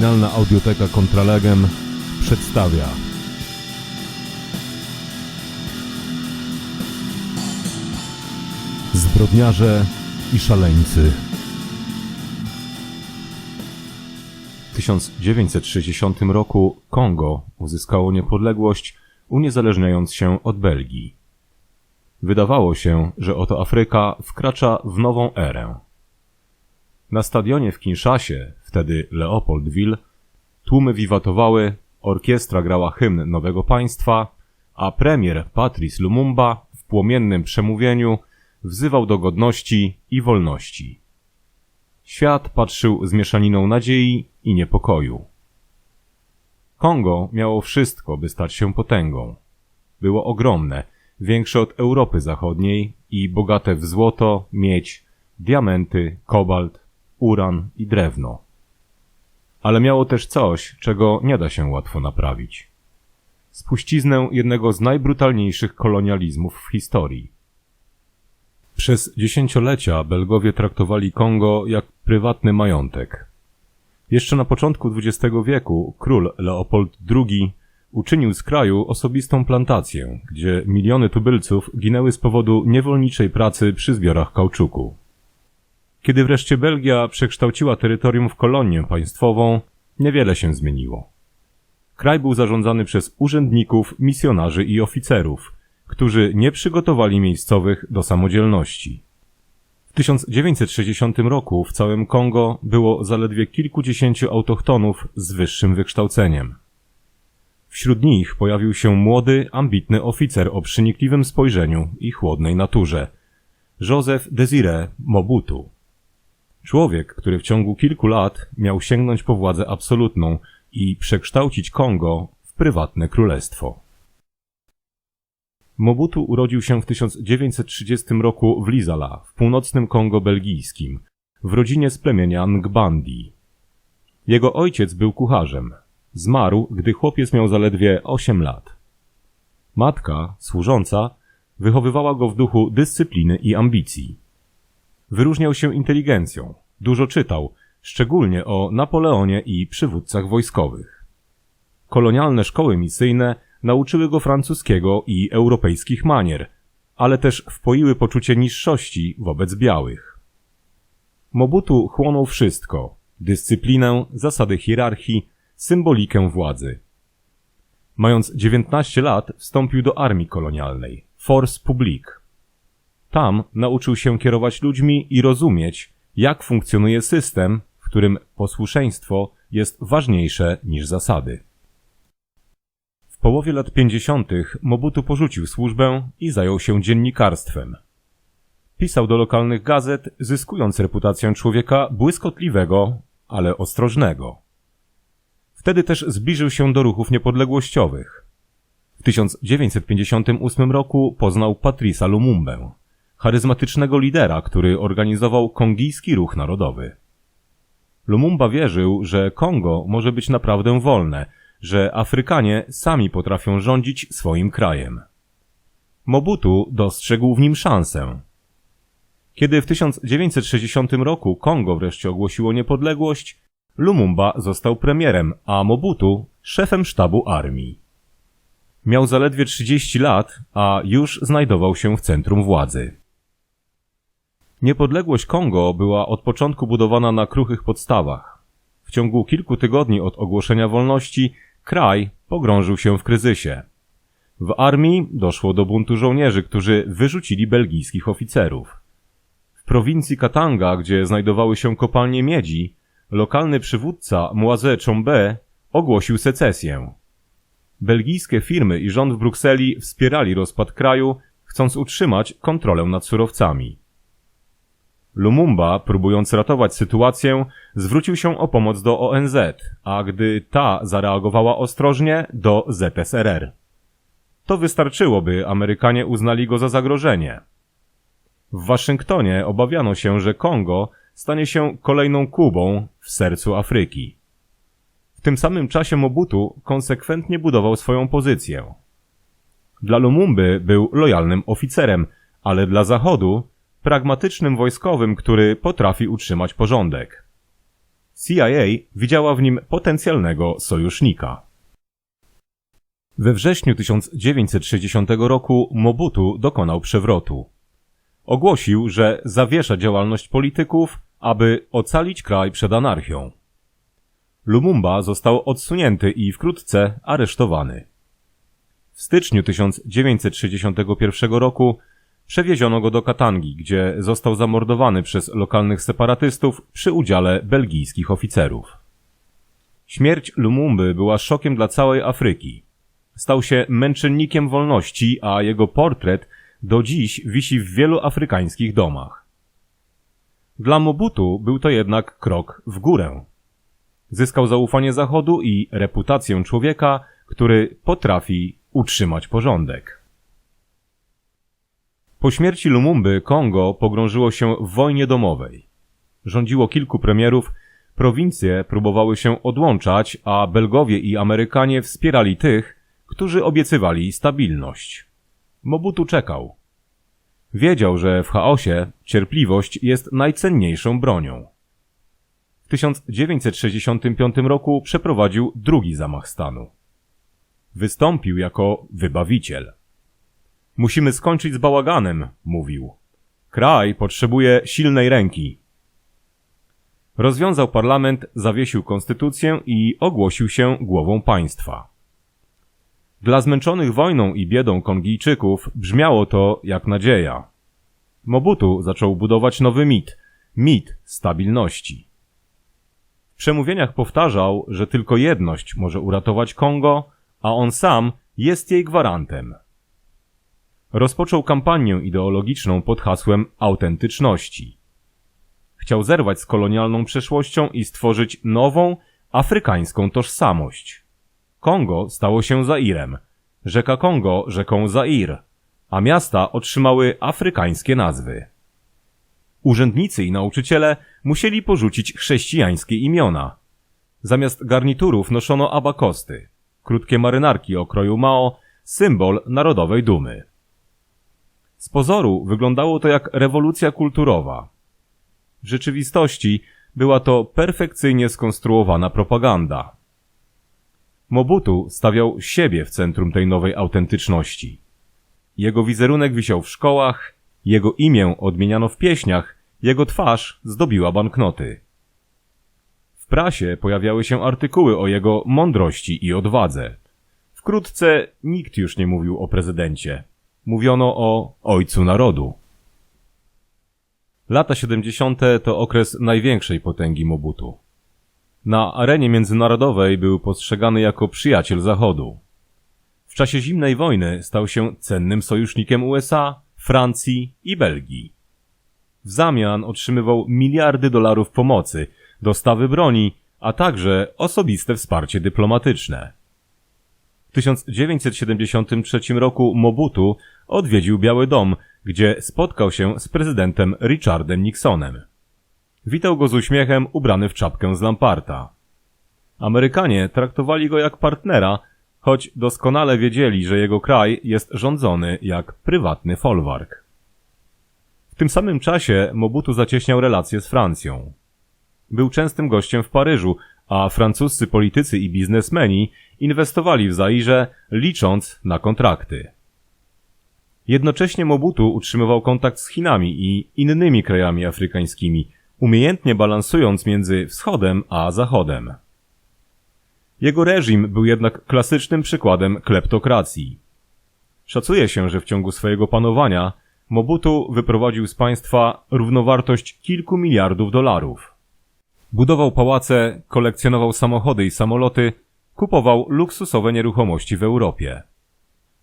Kryminalna audioteka Kontralegem przedstawia Zbrodniarze i szaleńcy W 1960 roku Kongo uzyskało niepodległość, uniezależniając się od Belgii. Wydawało się, że oto Afryka wkracza w nową erę. Na stadionie w Kinszasie, wtedy Leopoldville, tłumy wiwatowały, orkiestra grała hymn nowego państwa, a premier Patrice Lumumba w płomiennym przemówieniu wzywał do godności i wolności. Świat patrzył z mieszaniną nadziei i niepokoju. Kongo miało wszystko, by stać się potęgą. Było ogromne, większe od Europy Zachodniej i bogate w złoto, miedź, diamenty, kobalt, uran i drewno. Ale miało też coś, czego nie da się łatwo naprawić. Spuściznę jednego z najbrutalniejszych kolonializmów w historii. Przez dziesięciolecia Belgowie traktowali Kongo jak prywatny majątek. Jeszcze na początku XX wieku król Leopold II uczynił z kraju osobistą plantację, gdzie miliony tubylców ginęły z powodu niewolniczej pracy przy zbiorach kauczuku. Kiedy wreszcie Belgia przekształciła terytorium w kolonię państwową, niewiele się zmieniło. Kraj był zarządzany przez urzędników, misjonarzy i oficerów, którzy nie przygotowali miejscowych do samodzielności. W 1960 roku w całym Kongo było zaledwie kilkudziesięciu autochtonów z wyższym wykształceniem. Wśród nich pojawił się młody, ambitny oficer o przenikliwym spojrzeniu i chłodnej naturze. Joseph Desire Mobutu. Człowiek, który w ciągu kilku lat miał sięgnąć po władzę absolutną i przekształcić Kongo w prywatne królestwo. Mobutu urodził się w 1930 roku w Lizala, w północnym Kongo belgijskim, w rodzinie z plemienia Ngbandi. Jego ojciec był kucharzem. Zmarł, gdy chłopiec miał zaledwie 8 lat. Matka, służąca, wychowywała go w duchu dyscypliny i ambicji. Wyróżniał się inteligencją, dużo czytał, szczególnie o Napoleonie i przywódcach wojskowych. Kolonialne szkoły misyjne nauczyły go francuskiego i europejskich manier, ale też wpoiły poczucie niższości wobec białych. Mobutu chłonął wszystko dyscyplinę, zasady hierarchii, symbolikę władzy. Mając 19 lat, wstąpił do armii kolonialnej, Force Publique. Tam nauczył się kierować ludźmi i rozumieć, jak funkcjonuje system, w którym posłuszeństwo jest ważniejsze niż zasady. W połowie lat 50. Mobutu porzucił służbę i zajął się dziennikarstwem. Pisał do lokalnych gazet, zyskując reputację człowieka błyskotliwego, ale ostrożnego. Wtedy też zbliżył się do ruchów niepodległościowych. W 1958 roku poznał Patrisa Lumumbę, charyzmatycznego lidera, który organizował kongijski ruch narodowy. Lumumba wierzył, że Kongo może być naprawdę wolne, że Afrykanie sami potrafią rządzić swoim krajem. Mobutu dostrzegł w nim szansę. Kiedy w 1960 roku Kongo wreszcie ogłosiło niepodległość, Lumumba został premierem, a Mobutu szefem sztabu armii. Miał zaledwie 30 lat, a już znajdował się w centrum władzy. Niepodległość Kongo była od początku budowana na kruchych podstawach. W ciągu kilku tygodni od ogłoszenia wolności kraj pogrążył się w kryzysie. W armii doszło do buntu żołnierzy, którzy wyrzucili belgijskich oficerów. W prowincji Katanga, gdzie znajdowały się kopalnie miedzi, lokalny przywódca Moise Chombe ogłosił secesję. Belgijskie firmy i rząd w Brukseli wspierali rozpad kraju, chcąc utrzymać kontrolę nad surowcami. Lumumba, próbując ratować sytuację, zwrócił się o pomoc do ONZ, a gdy ta zareagowała ostrożnie, do ZSRR. To wystarczyło, by Amerykanie uznali go za zagrożenie. W Waszyngtonie obawiano się, że Kongo stanie się kolejną Kubą w sercu Afryki. W tym samym czasie Mobutu konsekwentnie budował swoją pozycję. Dla Lumumby był lojalnym oficerem, ale dla Zachodu pragmatycznym wojskowym, który potrafi utrzymać porządek. CIA widziała w nim potencjalnego sojusznika. We wrześniu 1960 roku Mobutu dokonał przewrotu. Ogłosił, że zawiesza działalność polityków, aby ocalić kraj przed anarchią. Lumumba został odsunięty i wkrótce aresztowany. W styczniu 1961 roku przewieziono go do Katangi, gdzie został zamordowany przez lokalnych separatystów przy udziale belgijskich oficerów. Śmierć Lumumby była szokiem dla całej Afryki. Stał się męczennikiem wolności, a jego portret do dziś wisi w wielu afrykańskich domach. Dla Mobutu był to jednak krok w górę. Zyskał zaufanie Zachodu i reputację człowieka, który potrafi utrzymać porządek. Po śmierci Lumumby Kongo pogrążyło się w wojnie domowej. Rządziło kilku premierów, prowincje próbowały się odłączać, a Belgowie i Amerykanie wspierali tych, którzy obiecywali stabilność. Mobutu czekał. Wiedział, że w chaosie cierpliwość jest najcenniejszą bronią. W 1965 roku przeprowadził drugi zamach stanu. Wystąpił jako wybawiciel. Musimy skończyć z bałaganem, mówił. Kraj potrzebuje silnej ręki. Rozwiązał parlament, zawiesił konstytucję i ogłosił się głową państwa. Dla zmęczonych wojną i biedą Kongijczyków brzmiało to jak nadzieja. Mobutu zaczął budować nowy mit, mit stabilności. W przemówieniach powtarzał, że tylko jedność może uratować Kongo, a on sam jest jej gwarantem. Rozpoczął kampanię ideologiczną pod hasłem autentyczności. Chciał zerwać z kolonialną przeszłością i stworzyć nową, afrykańską tożsamość. Kongo stało się Zairem, rzeka Kongo rzeką Zair, a miasta otrzymały afrykańskie nazwy. Urzędnicy i nauczyciele musieli porzucić chrześcijańskie imiona. Zamiast garniturów noszono abakosty, krótkie marynarki o kroju Mao, symbol narodowej dumy. Z pozoru wyglądało to jak rewolucja kulturowa. W rzeczywistości była to perfekcyjnie skonstruowana propaganda. Mobutu stawiał siebie w centrum tej nowej autentyczności. Jego wizerunek wisiał w szkołach, jego imię odmieniano w pieśniach, jego twarz zdobiła banknoty. W prasie pojawiały się artykuły o jego mądrości i odwadze. Wkrótce nikt już nie mówił o prezydencie. Mówiono o ojcu narodu. Lata 70. to okres największej potęgi Mobutu. Na arenie międzynarodowej był postrzegany jako przyjaciel Zachodu. W czasie zimnej wojny stał się cennym sojusznikiem USA, Francji i Belgii. W zamian otrzymywał miliardy dolarów pomocy, dostawy broni, a także osobiste wsparcie dyplomatyczne. W 1973 roku Mobutu odwiedził Biały Dom, gdzie spotkał się z prezydentem Richardem Nixonem. Witał go z uśmiechem, ubrany w czapkę z Lamparta. Amerykanie traktowali go jak partnera, choć doskonale wiedzieli, że jego kraj jest rządzony jak prywatny folwark. W tym samym czasie Mobutu zacieśniał relacje z Francją. Był częstym gościem w Paryżu, a francuscy politycy i biznesmeni inwestowali w Zairze, licząc na kontrakty. Jednocześnie Mobutu utrzymywał kontakt z Chinami i innymi krajami afrykańskimi, umiejętnie balansując między wschodem a zachodem. Jego reżim był jednak klasycznym przykładem kleptokracji. Szacuje się, że w ciągu swojego panowania Mobutu wyprowadził z państwa równowartość kilku miliardów dolarów. Budował pałace, kolekcjonował samochody i samoloty, kupował luksusowe nieruchomości w Europie.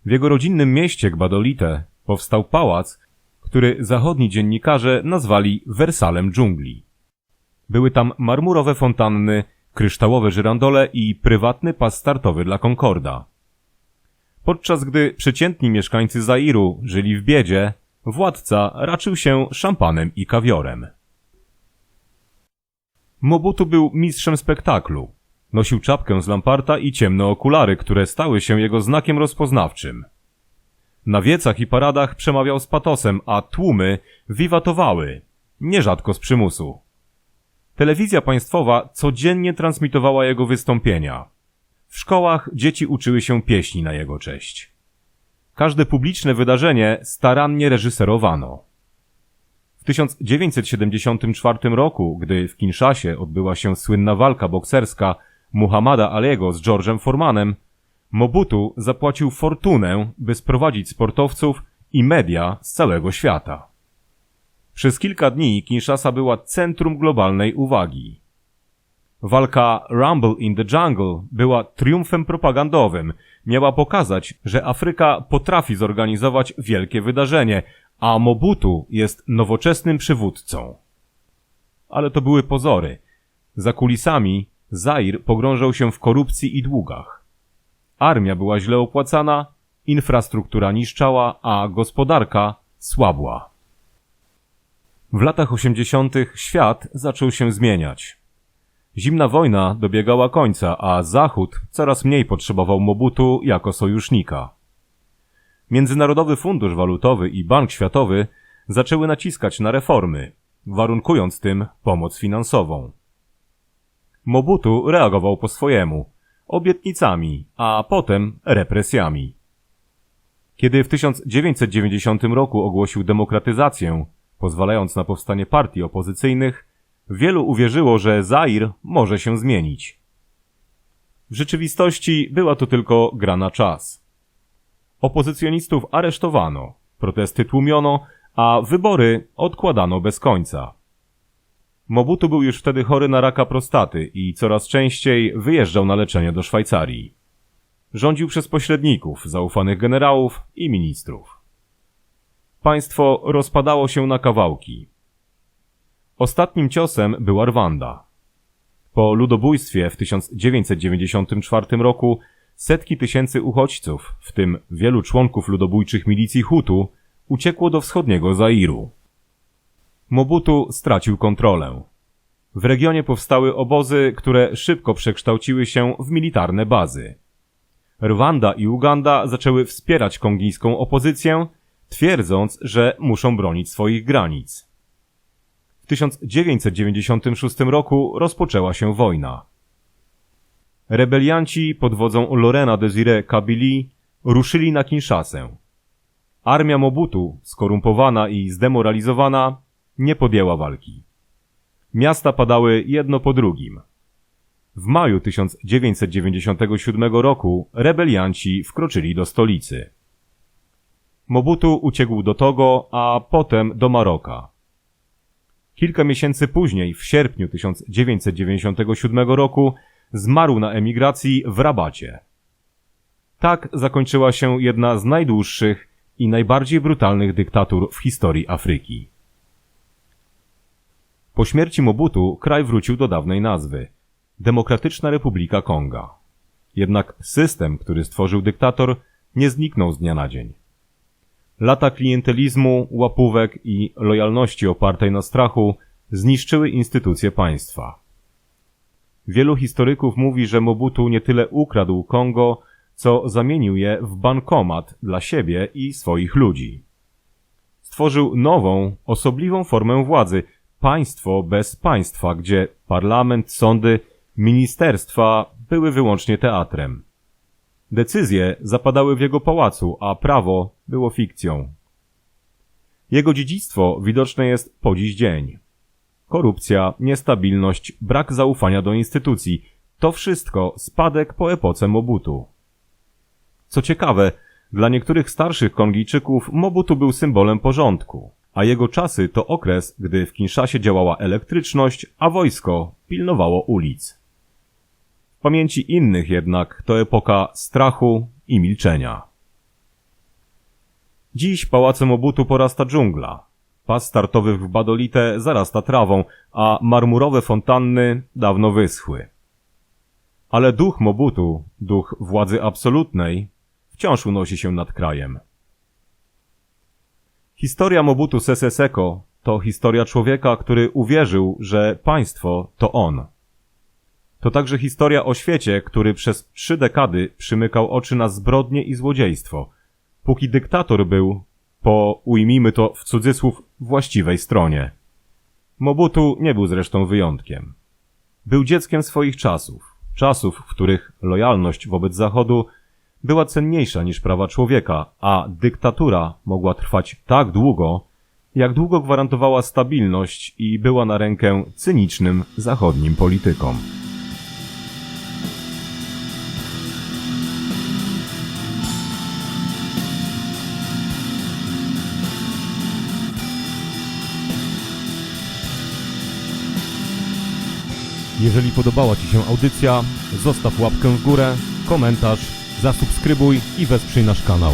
W jego rodzinnym mieście Gbadolite powstał pałac, który zachodni dziennikarze nazwali Wersalem dżungli. Były tam marmurowe fontanny, kryształowe żyrandole i prywatny pas startowy dla Concorda. Podczas gdy przeciętni mieszkańcy Zairu żyli w biedzie, władca raczył się szampanem i kawiorem. Mobutu był mistrzem spektaklu. Nosił czapkę z lamparta i ciemne okulary, które stały się jego znakiem rozpoznawczym. Na wiecach i paradach przemawiał z patosem, a tłumy wiwatowały, nierzadko z przymusu. Telewizja państwowa codziennie transmitowała jego wystąpienia. W szkołach dzieci uczyły się pieśni na jego cześć. Każde publiczne wydarzenie starannie reżyserowano. W 1974 roku, gdy w Kinszasie odbyła się słynna walka bokserska Muhammada Aliego z George'em Formanem, Mobutu zapłacił fortunę, by sprowadzić sportowców i media z całego świata. Przez kilka dni Kinshasa była centrum globalnej uwagi. Walka Rumble in the Jungle była triumfem propagandowym. Miała pokazać, że Afryka potrafi zorganizować wielkie wydarzenie, a Mobutu jest nowoczesnym przywódcą. Ale to były pozory. Za kulisami Zair pogrążał się w korupcji i długach. Armia była źle opłacana, infrastruktura niszczała, a gospodarka słabła. W latach osiemdziesiątych świat zaczął się zmieniać. Zimna wojna dobiegała końca, a Zachód coraz mniej potrzebował Mobutu jako sojusznika. Międzynarodowy Fundusz Walutowy i Bank Światowy zaczęły naciskać na reformy, warunkując tym pomoc finansową. Mobutu reagował po swojemu, obietnicami, a potem represjami. Kiedy w 1990 roku ogłosił demokratyzację, pozwalając na powstanie partii opozycyjnych, wielu uwierzyło, że Zair może się zmienić. W rzeczywistości była to tylko gra na czas. Opozycjonistów aresztowano, protesty tłumiono, a wybory odkładano bez końca. Mobutu był już wtedy chory na raka prostaty i coraz częściej wyjeżdżał na leczenie do Szwajcarii. Rządził przez pośredników, zaufanych generałów i ministrów. Państwo rozpadało się na kawałki. Ostatnim ciosem była Rwanda. Po ludobójstwie w 1994 roku setki tysięcy uchodźców, w tym wielu członków ludobójczych milicji Hutu, uciekło do wschodniego Zairu. Mobutu stracił kontrolę. W regionie powstały obozy, które szybko przekształciły się w militarne bazy. Rwanda i Uganda zaczęły wspierać kongijską opozycję, twierdząc, że muszą bronić swoich granic. W 1996 roku rozpoczęła się wojna. Rebelianci pod wodzą Lorena Desire Kabili ruszyli na Kinshasę. Armia Mobutu, skorumpowana i zdemoralizowana, nie podjęła walki. Miasta padały jedno po drugim. W maju 1997 roku rebelianci wkroczyli do stolicy. Mobutu uciekł do Togo, a potem do Maroka. Kilka miesięcy później, w sierpniu 1997 roku, zmarł na emigracji w Rabacie. Tak zakończyła się jedna z najdłuższych i najbardziej brutalnych dyktatur w historii Afryki. Po śmierci Mobutu kraj wrócił do dawnej nazwy Demokratyczna Republika Konga. Jednak system, który stworzył dyktator, nie zniknął z dnia na dzień. Lata klientelizmu, łapówek i lojalności opartej na strachu zniszczyły instytucje państwa. Wielu historyków mówi, że Mobutu nie tyle ukradł Kongo, co zamienił je w bankomat dla siebie i swoich ludzi. Stworzył nową, osobliwą formę władzy, państwo bez państwa, gdzie parlament, sądy, ministerstwa były wyłącznie teatrem. Decyzje zapadały w jego pałacu, a prawo było fikcją. Jego dziedzictwo widoczne jest po dziś dzień. Korupcja, niestabilność, brak zaufania do instytucji to wszystko spadek po epoce Mobutu. Co ciekawe, dla niektórych starszych Kongijczyków Mobutu był symbolem porządku, a jego czasy to okres, gdy w Kinszasie działała elektryczność, a wojsko pilnowało ulic. W pamięci innych jednak to epoka strachu i milczenia. Dziś pałacem obutu porasta dżungla. Pas startowy w Badolite zarasta trawą, a marmurowe fontanny dawno wyschły. Ale duch Mobutu, duch władzy absolutnej, wciąż unosi się nad krajem. Historia Mobutu Sese Seko to historia człowieka, który uwierzył, że państwo to on. To także historia o świecie, który przez trzy dekady przymykał oczy na zbrodnie i złodziejstwo, póki dyktator był, po ujmijmy to w cudzysłów, właściwej stronie. Mobutu nie był zresztą wyjątkiem. Był dzieckiem swoich czasów, czasów, w których lojalność wobec Zachodu była cenniejsza niż prawa człowieka, a dyktatura mogła trwać tak długo, jak długo gwarantowała stabilność i była na rękę cynicznym zachodnim politykom. Jeżeli podobała Ci się audycja, zostaw łapkę w górę, komentarz, zasubskrybuj i wesprzyj nasz kanał.